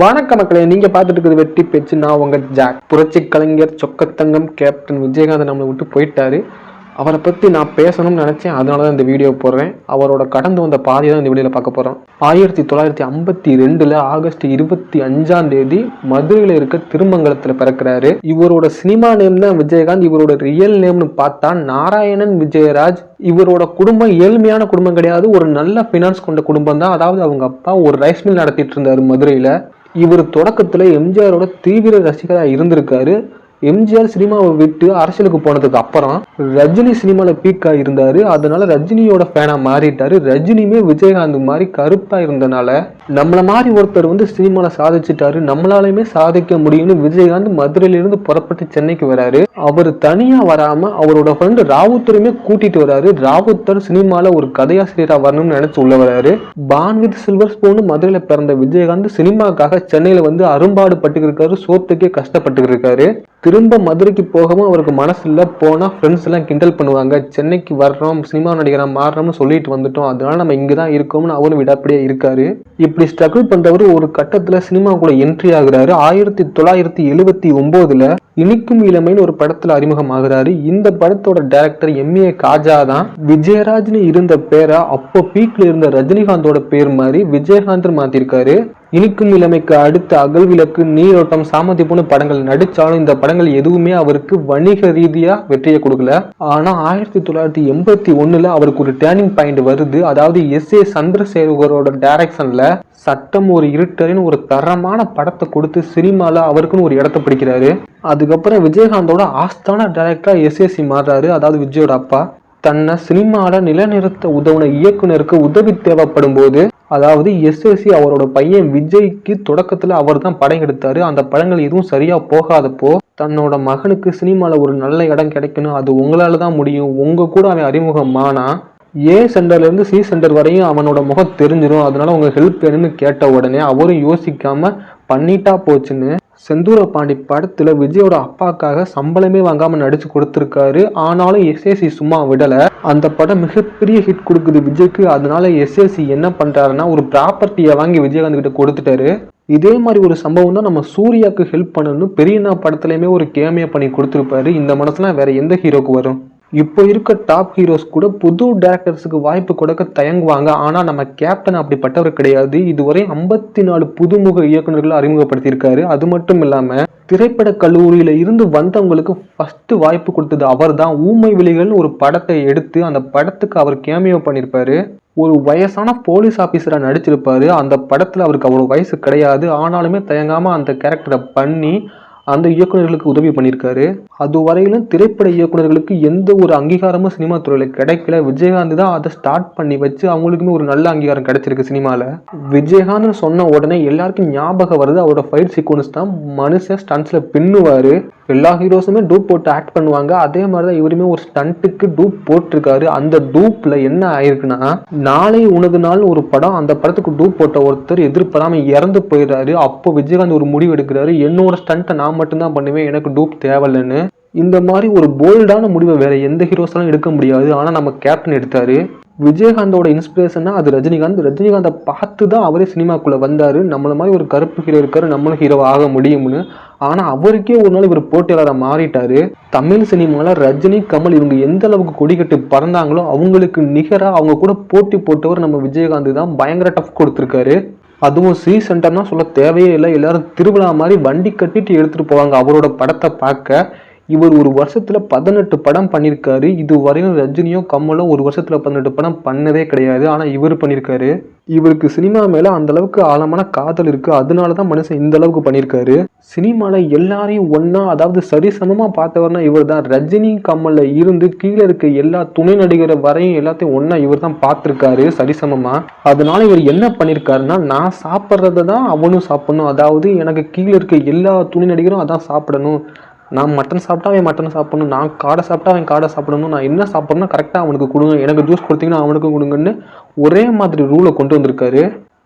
வணக்க மக்களே நீங்க பார்த்துட்டு இருக்கிறது வெட்டி பேச்சு. நான் உங்க ஜாக். புரட்சி கலைஞர் சொக்கத்தங்கம் கேப்டன் விஜயகாந்த் நம்மளை விட்டு போயிட்டாரு. அவரை பத்தி நான் பேசணும்னு நினைச்சேன். அதனால தான் இந்த வீடியோ போடுறேன். அவரோட கடந்து வந்த பாதி தான் இந்த வீடியோல பார்க்க போறோம். ஆயிரத்தி தொள்ளாயிரத்தி ஐம்பத்தி ரெண்டுல ஆகஸ்ட் இருபத்தி அஞ்சாம் தேதி மதுரையில் இருக்க திருமங்கலத்துல பிறக்கிறாரு. இவரோட சினிமா நேம் தான் விஜயகாந்த். இவரோட ரியல் நேம்னு பார்த்தா நாராயணன் விஜயராஜ். இவரோட குடும்பம் ஏழ்மையான குடும்பம் கிடையாது. ஒரு நல்ல ஃபினான்ஸ் கொண்ட குடும்பம் தான். அதாவது அவங்க அப்பா ஒரு ரைஸ் மில் நடத்திட்டு இருந்தாரு மதுரையில. இவர் தொடக்கத்துல எம்ஜிஆரோட தீவிர ரசிகரா இருந்திருக்காரு. எம்ஜிஆர் சினிமாவை விட்டு அரசியலுக்கு போனதுக்கு அப்புறம் ரஜினி சினிமாவில் பீக்காக இருந்தார். அதனால ரஜினியோட ஃபேனாக மாறிட்டார். ரஜினியுமே விஜயகாந்த் மாதிரி கருத்தாக இருந்தனால நம்மளை மாதிரி ஒருத்தர் வந்து சினிமாவில் சாதிச்சிட்டாரு. நம்மளாலையுமே சாதிக்க முடியும்னு விஜயகாந்த் மதுரையிலிருந்து புறப்பட்டு சென்னைக்கு வராரு. அவர் தனியாக வராமல் அவரோட ஃப்ரெண்டு ராவுத்தருமே கூட்டிட்டு வராரு. ராவுத்தர் சினிமாவில் ஒரு கதையாசிரியராக வரணும்னு நினச்சி உள்ள வராரு. பான் வித் சில்வர் ஸ்பூன் மதுரையில் பிறந்த விஜயகாந்த் சினிமாக்காக சென்னையில் வந்து அரும்பாடு பட்டுக்கிருக்காரு சோத்துக்கே கஷ்டப்பட்டுக்கிருக்காரு. திரும்ப மதுரைக்கு போகவும் அவருக்கு மனசில் போனால் ஃப்ரெண்ட்ஸ் எல்லாம் கிண்டல் பண்ணுவாங்க. சென்னைக்கு வர்றோம் சினிமா நடிகராக மாறுறோம்னு சொல்லிட்டு வந்துட்டோம். அதனால நம்ம இங்கே தான் இருக்கோம்னு அவரும் விடாப்படியே இருக்காரு. இப்படி ஸ்ட்ரகிள் பண்ணுறவர் ஒரு கட்டத்தில் சினிமாவுக்குள்ள என்ட்ரி ஆகுறாரு. ஆயிரத்தி தொள்ளாயிரத்தி எழுபத்தி ஒம்போதில் இனிக்கும் இளமைன்னு ஒரு படத்தில் அறிமுகமாகிறாரு. இந்த படத்தோட டைரக்டர் எம்ஏ காஜா தான் விஜயராஜ்னு இருந்த பேரை அப்போ பீக்ல இருந்த ரஜினிகாந்தோட பேர் மாதிரி விஜயகாந்த் மாத்திருக்காரு. இனிக்கும் இளமைக்கு அடுத்த அகல் விளக்கு நீரோட்டம் சாமந்தி போன படங்கள். நடிச்சாலும் இந்த படங்கள் எதுவுமே அவருக்கு வணிக ரீதியா வெற்றியை கொடுக்கல. ஆனா ஆயிரத்தி தொள்ளாயிரத்தி எண்பத்தி ஒண்ணுல அவருக்கு ஒரு டேர்னிங் பாயிண்ட் வருது. அதாவது எஸ். ஏ. சந்திரசேகரோட டைரக்ஷன்ல சட்டம் ஒரு இருட்டரின் ஒரு தரமான படத்தை கொடுத்து சினிமால அவருக்குன்னு ஒரு இடத்த பிடிக்கிறாரு. அதுக்கப்புறம் விஜயகாந்தோட ஆஸ்தான டைரக்டரா எஸ்ஏசி மாறுறாரு. அதாவது விஜயோட அப்பா. தன்னை சினிமாவில் நிலைநிறுத்த உதவுன இயக்குனருக்கு உதவி தேவைப்படும் போது அதாவது எஸ்எஸ்சி அவரோட பையன் விஜய்க்கு தொடக்கத்துல அவர் தான் படம் எடுத்தாரு. அந்த படங்கள் எதுவும் சரியா போகாதப்போ தன்னோட மகனுக்கு சினிமாவில் ஒரு நல்ல இடம் கிடைக்கணும். அது உங்களால தான் முடியும். உங்க கூட அவன் அறிமுகமானா ஏ சென்டர்ல இருந்து சி சென்டர் வரையும் அவனோட முகம் தெரிஞ்சிடும் அதனால உங்க ஹெல்ப் வேணும்னு கேட்ட உடனே அவரும் யோசிக்காம பண்ணிட்டா போச்சுன்னு செந்தூர பாண்டி படத்துல விஜயோட அப்பாக்காக சம்பளமே வாங்காம நடிச்சு கொடுத்துருக்காரு. ஆனாலும் எஸ்ஏசி சும்மா விடல. அந்த படம் மிகப்பெரிய ஹிட் கொடுக்குது விஜய்க்கு. அதனால எஸ்ஏசி என்ன பண்றாருன்னா ஒரு ப்ராப்பர்ட்டியை வாங்கி விஜயகாந்த் கிட்ட கொடுத்துட்டாரு. இதே மாதிரி ஒரு சம்பவம் தான் நம்ம சூர்யாவுக்கு ஹெல்ப் பண்ணணும். பெரியண்ணா படத்துலையுமே ஒரு கேமியா பண்ணி கொடுத்துருப்பாரு. இந்த மனசுலாம் வேற எந்த ஹீரோக்கு வரும்? இப்போ இருக்க டாப் ஹீரோஸ் கூட புது டேரக்டர்ஸுக்கு வாய்ப்பு கொடுக்க தயங்குவாங்க. ஆனால் நம்ம கேப்டன் அப்படிப்பட்டவர் கிடையாது. இதுவரை ஐம்பத்தி நாலு புதுமுக இயக்குநர்களை அறிமுகப்படுத்தியிருக்காரு. அது மட்டும் இல்லாமல் திரைப்பட கல்லூரியில இருந்து வந்தவங்களுக்கு ஃபர்ஸ்ட் வாய்ப்பு கொடுத்தது அவர் தான் ஊமை விழிகள் ஒரு படத்தை எடுத்து அந்த படத்துக்கு அவர் கேமியோ பண்ணியிருப்பாரு. ஒரு வயசான போலீஸ் ஆஃபீஸராக நடிச்சிருப்பாரு. அந்த படத்தில் அவருக்கு அவ்வளோ வயசு கிடையாது. ஆனாலுமே தயங்காமல் அந்த கேரக்டரை பண்ணி அந்த இயக்குநர்களுக்கு உதவி பண்ணியிருக்காரு. அது வரையிலும் திரைப்பட இயக்குநர்களுக்கு எந்த ஒரு அங்கீகாரமும் சினிமா துறையில் கிடைக்கல. விஜயகாந்த் தான் அதை ஸ்டார்ட் பண்ணி வச்சு அவங்களுக்குமே ஒரு நல்ல அங்கீகாரம் கிடைச்சிருக்கு சினிமாவில் விஜயகாந்த் சொன்ன உடனே எல்லாருக்கும் ஞாபகம் வருது அவரோட ஃபைட் சீக்வன்ஸ் தான் மனுஷன் ஸ்டன்ஸில் பின்னுவார். எல்லா ஹீரோஸுமே டூப் போட்டு ஆக்ட் பண்ணுவாங்க. அதே மாதிரி தான் இவருமே ஒரு ஸ்டண்ட்டுக்கு டூப் போட்டிருக்காரு. அந்த டூப்ல என்ன ஆயிருக்குன்னா நாளை உனது நாள் ஒரு படம் அந்த படத்துக்கு டூப் போட்ட ஒருத்தர் எதிர்பாராம இறந்து போயிடுறாரு. அப்போ விஜயகாந்த் ஒரு முடிவு எடுக்கிறாரு என்னோட ஸ்டண்ட்டை நான் மட்டும்தான் பண்ணுவேன் எனக்கு டூப் தேவையில்லைன்னு. இந்த மாதிரி ஒரு போல்டான முடிவை வேற எந்த ஹீரோஸாலும் எடுக்க முடியாது. ஆனால் நம்ம கேப்டன் எடுத்தாரு. விஜயகாந்தோட இன்ஸ்பிரேஷன்னா அது ரஜினிகாந்த். ரஜினிகாந்தை பார்த்து தான் அவரே சினிமாக்குள்ளே வந்தார். நம்மள மாதிரி ஒரு கருப்பு ஹீரோ இருக்காரு நம்மளும் ஹீரோ ஆக முடியும்னு. ஆனால் அவருக்கே ஒரு நாள் இவர் போட்டியாளராக மாறிட்டார். தமிழ் சினிமாவில் ரஜினி கமல் இவங்க எந்த அளவுக்கு கொடிக்கட்டு பறந்தாங்களோ அவங்களுக்கு நிகராக அவங்க கூட போட்டி போட்டவர் நம்ம விஜயகாந்த் தான். பயங்கர டஃப் கொடுத்துருக்காரு. அதுவும் சி சென்டர்னா சொல்ல தேவையே இல்லை. எல்லாரும் திருவிழா மாதிரி வண்டி கட்டிட்டு எடுத்துகிட்டு போவாங்க. அவரோட படத்தை பார்க்க. இவர் ஒரு வருஷத்தில் பதினெட்டு படம் பண்ணியிருக்காரு இது வரையும் ரஜினியும் கமலும் ஒரு வருஷத்தில் பதினெட்டு படம் பண்ணதே கிடையாது. ஆனால் இவர் பண்ணியிருக்காரு இவருக்கு சினிமா மேலே அந்தளவுக்கு ஆழமான காதல் இருக்குது அதனால தான் மனுஷன் இந்த அளவுக்கு பண்ணியிருக்காரு சினிமாவில் எல்லாரையும் ஒன்றா அதாவது சரிசமமாக பார்த்தவர்னா இவர் தான் ரஜினி கமலில் இருந்து கீழே இருக்க எல்லா துணை நடிகரை வரையும் எல்லாத்தையும் ஒன்றா இவர் தான் பார்த்துருக்காரு சரிசமமாக அதனால இவர் என்ன பண்ணியிருக்காருன்னா நான் சாப்பிட்றத தான் அவனும் சாப்பிடணும். அதாவது எனக்கு கீழே இருக்க எல்லா துணை நடிகரும் அதான் சாப்பிடணும். நான் மட்டன் சாப்பிட்டா அவன் மட்டன் சாப்பிடணும் நான் காடை சாப்பிட்டா அவன் காடை சாப்பிடணும் நான் என்ன சாப்பிட்றேன்னா கரெக்டாக அவனுக்கு கொடுங்க எனக்கு ஜூஸ் கொடுத்தீங்கன்னா அவனுக்கும் கொடுங்கன்னு ஒரே மாதிரி ரூலை கொண்டு வந்திருக்காரு.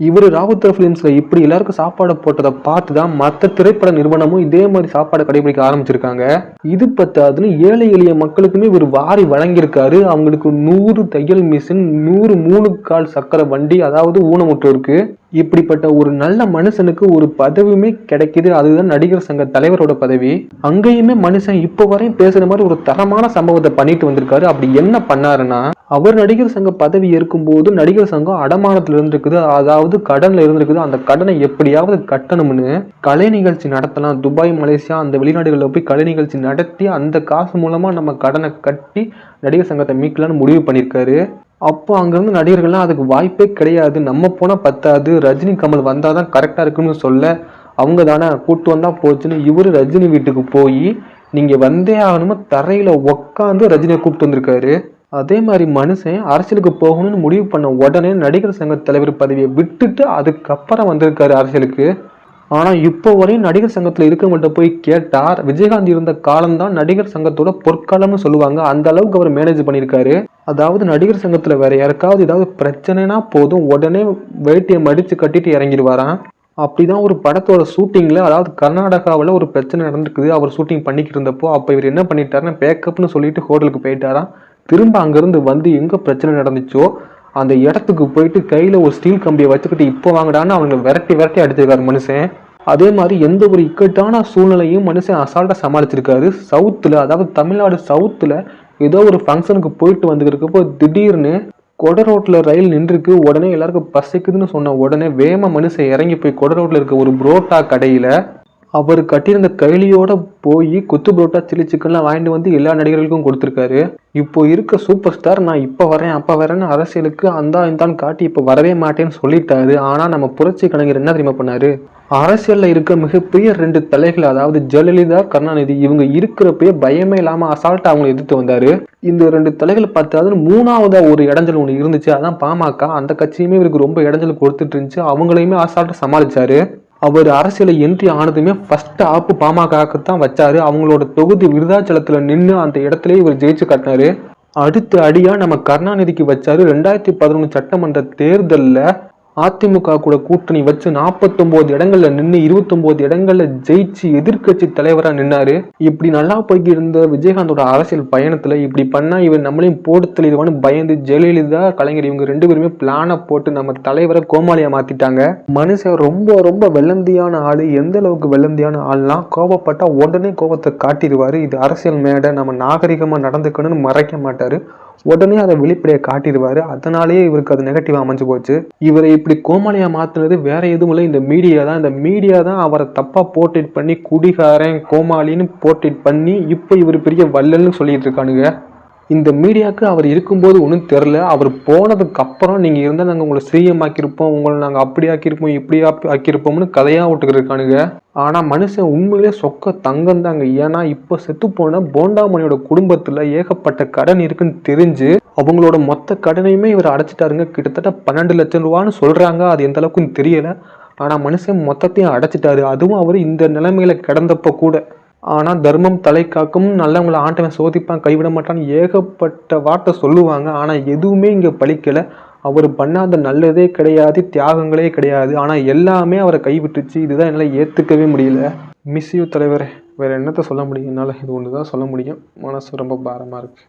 இவர் ராவுத்தர் ஃபிலிம்ஸில் இப்படி எல்லாருக்கும் சாப்பாடு போட்டதை பார்த்து தான் மற்ற திரைப்பட நிறுவனமும் இதே மாதிரி சாப்பாடை கடைபிடிக்க ஆரம்பிச்சிருக்காங்க. இது பத்தாதுன்னு ஏழை எளிய மக்களுக்குமே இவர் வாரி வழங்கியிருக்காரு. அவங்களுக்கு நூறு தையல் மிஷின் நூறு மூணு கால் சக்கரை வண்டி அதாவது ஊனமுற்றோருக்கு. இப்படிப்பட்ட ஒரு நல்ல மனுஷனுக்கு ஒரு பதவியுமே கிடைக்குது. அதுதான் நடிகர் சங்க தலைவரோட பதவி. அங்கேயுமே மனுஷன் இப்போ வரையும் பேசுற மாதிரி ஒரு தரமான சம்பவத்தை பண்ணிட்டு வந்திருக்காரு. அப்படி என்ன பண்ணாருன்னா அவர் நடிகர் சங்க பதவி இருக்கும்போது நடிகர் சங்கம் அடமானத்துல இருந்திருக்குது. அதாவது கடன்ல இருந்திருக்குது. அந்த கடனை எப்படியாவது கட்டணும்னு கலை நிகழ்ச்சி நடத்தலாம். துபாய் மலேசியா அந்த வெளிநாடுகளில் போய் கலை நிகழ்ச்சி நடத்தி அந்த காசு மூலமா நம்ம கடனை கட்டி நடிகர் சங்கத்தை மீட்கலான்னு முடிவு பண்ணியிருக்காரு. அப்போ அங்கேருந்து நடிகர்கள்லாம் அதுக்கு வாய்ப்பே கிடையாது. நம்ம போனால் பத்தாது. ரஜினி கமல் வந்தால் தான் கரெக்டாக இருக்குன்னு சொல்ல அவங்க தானே கூட்டு வந்தால் போச்சுன்னு இவர் ரஜினி வீட்டுக்கு போய் நீங்கள் வந்தே ஆகணுமோ தரையில் உக்காந்து ரஜினியை கூப்பிட்டு வந்திருக்காரு. அதே மாதிரி மனுஷன் அரசியலுக்கு போகணும்னு முடிவு பண்ண உடனே நடிகர் சங்க தலைவர் பதவியை விட்டுட்டு அதுக்கப்புறம் வந்திருக்காரு அரசியலுக்கு. ஆனால் இப்போ வரையும் நடிகர் சங்கத்தில் இருக்கவங்கள்ட்ட போய் கேட்டார் விஜயகாந்த் இருந்த காலம்தான் நடிகர் சங்கத்தோட பொற்காலம்னு சொல்லுவாங்க. அந்த அளவுக்கு அவர் மேனேஜ் பண்ணியிருக்காரு. அதாவது நடிகர் சங்கத்தில் வேற யாருக்காவது ஏதாவது பிரச்சனைனா போதும் உடனே வேட்டியை மடித்து கட்டிட்டு இறங்கிடுவாராம் அப்படிதான் ஒரு படத்தோட ஷூட்டிங்கில் அதாவது கர்நாடகாவில் ஒரு பிரச்சனை நடந்திருக்குது. அவர் ஷூட்டிங் பண்ணிக்கிட்டு இருந்தப்போ அப்போ இவர் என்ன பண்ணிட்டாருன்னா பேக்கப்னு சொல்லிட்டு ஹோட்டலுக்கு போயிட்டாராம் திரும்ப அங்கேருந்து வந்து எங்கே பிரச்சனை நடந்துச்சோ? அந்த இடத்துக்கு போயிட்டு கையில் ஒரு ஸ்டீல் கம்பியை வச்சுக்கிட்டு இப்போ வாங்கடான்னு அவங்களை விரட்டி விரட்டி அடிச்சிருக்காரு மனுஷன். அதே மாதிரி எந்த ஒரு இக்கட்டான சூழ்நிலையும் மனுஷன் அசால்ட்டாக சமாளிச்சிருக்காரு. சவுத்தில் அதாவது தமிழ்நாடு சவுத்தில் ஏதோ ஒரு ஃபங்க்ஷனுக்கு போயிட்டு வந்துருக்கப்போ திடீர்னு கொட ரோட்டில் ரயில் நின்றுருக்கு. உடனே எல்லாருக்கும் பசிக்குதுன்னு சொன்ன உடனே வேம மனுஷன் இறங்கி போய் கொட ரோட்டில் இருக்க ஒரு புரோட்டா கடையில் அவர் கட்டியிருந்த கைலியோட போய் கொத்து புரோட்டா சில்லி சிக்கன்லாம் வாங்கிட்டு வந்து எல்லா நடிகர்களுக்கும் கொடுத்துருக்காரு. இப்போ இருக்க சூப்பர் ஸ்டார் நான் இப்போ வரேன் அப்போ வரேன்னு அரசியலுக்கு அந்தா இந்தான்னு காட்டி இப்போ வரவே மாட்டேன்னு சொல்லிட்டாரு. ஆனால் நம்ம புரட்சி கலைஞர் என்ன தெரியுமா பண்ணாரு? அரசியலில் இருக்க மிகப்பெரிய ரெண்டு தலைகள் அதாவது ஜெயலலிதா கருணாநிதி இவங்க இருக்கிறப்பயே பயமே இல்லாமல் அசால்ட்டாக அவங்களை எதிர்த்து வந்தார். இந்த ரெண்டு தலைகளை பார்த்தாது மூணாவதா ஒரு இடைஞ்சல் ஒன்று இருந்துச்சு. அதான் பாமக அந்த கட்சியுமே இவருக்கு ரொம்ப இடைஞ்சல் கொடுத்துட்டு இருந்துச்சு. அவங்களையுமே அசால்ட்டாக சமாளிச்சாரு. அவர் அரசியல என்ட்ரி ஆனதுமே ஃபர்ஸ்ட் ஆப்பு பாமகக்கு தான் வச்சாரு. அவங்களோட தொகுதி விருதாச்சலத்துல நின்று அந்த இடத்துல இவர் ஜெயிச்சு கட்டினாரு. அடுத்த அடியா நம்ம கருணாநிதிக்கு வச்சாரு. ரெண்டாயிரத்தி பதினொன்று சட்டமன்ற தேர்தல்ல அதிமுக கூட கூட்டணி வச்சு நாற்பத்தொம்போது இடங்கள்ல நின்று இருபத்தொம்போது இடங்கள்ல ஜெயிச்சு எதிர்க்கட்சி தலைவராக நின்னாரு. இப்படி நல்லா போய்க்கு இருந்த விஜயகாந்தோட அரசியல் பயணத்துல இப்படி பண்ணா இவன் நம்மளையும் போட்டு தெளிவான்னு பயந்து ஜெயலலிதா கலைஞர் இவங்க ரெண்டு பேருமே பிளானை போட்டு நம்ம தலைவரை கோமாளியா மாத்திட்டாங்க. மனுஷன் ரொம்ப ரொம்ப வெள்ளந்தியான ஆளு. எந்த அளவுக்கு வெள்ளந்தியான ஆள்லாம் கோபப்பட்டா உடனே கோபத்தை காட்டிடுவாரு. இது அரசியல் மேடை. நம்ம நாகரிகமா நடந்துக்கணும்னு மறைக்க மாட்டாரு. உடனே அதை வெளிப்படையை காட்டிடுவாரு. அதனாலேயே இவருக்கு அது நெகட்டிவ் அமைஞ்சு போச்சு. இவரை இப்படி கோமாளியா மாத்துனது வேற எதுவும் இல்லை. இந்த மீடியா தான். இந்த மீடியா தான் அவரை தப்பா போர்ட்ரேட் பண்ணி குடிகாரன் கோமாளின்னு போர்ட்ரேட் பண்ணி இப்போ இவர் பெரிய வள்ளல்னு சொல்லிட்டு இருக்கானுங்க. இந்த மீடியாவுக்கு அவர் இருக்கும்போது ஒன்றும் தெரில அவர் போனதுக்கு அப்புறம் நீங்கள் இருந்தால் நாங்கள் உங்களை சிஎம் ஆக்கியிருப்போம் உங்களை நாங்கள் அப்படி ஆக்கியிருப்போம் இப்படி ஆக்கியிருப்போம்னு கதையாக விட்டுக்கிட்டு இருக்கானுங்க ஆனால் மனுஷன் உண்மையிலே சொக்க தங்கம் தாங்க. ஏன்னா இப்போ செத்து போன போண்டாமணியோட குடும்பத்தில் ஏகப்பட்ட கடன் இருக்குன்னு தெரிஞ்சு அவங்களோட மொத்த கடனையுமே இவர் அடைச்சிட்டாருங்க. கிட்டத்தட்ட பன்னெண்டு லட்சம் ரூபான்னு சொல்கிறாங்க அது எந்த அளவுக்குன்னு தெரியலை. ஆனால் மனுஷன் மொத்தத்தையும் அடைச்சிட்டாரு. அதுவும் அவர் இந்த நிலைமையில கிடந்தப்போ கூட. ஆனால் தர்மம் தலை காக்கும் நல்லவங்களை ஆண்டவன் சோதிப்பான் கைவிட மாட்டான்னு ஏகப்பட்ட வார்த்தை சொல்லுவாங்க. ஆனால் எதுவுமே இங்கே பழிக்கலை. அவர் பண்ணாத நல்லதே கிடையாது தியாகங்களே கிடையாது. ஆனால் எல்லாமே அவரை கைவிட்டுச்சு. இதுதான் என்னால் ஏற்றுக்கவே முடியல. மிஸ்யூ தலைவர் தலைவரே வேறு என்னத்தை சொல்ல முடியும்? என்னால் இது ஒன்று தான் சொல்ல முடியும். மனசு ரொம்ப பாரமாக இருக்குது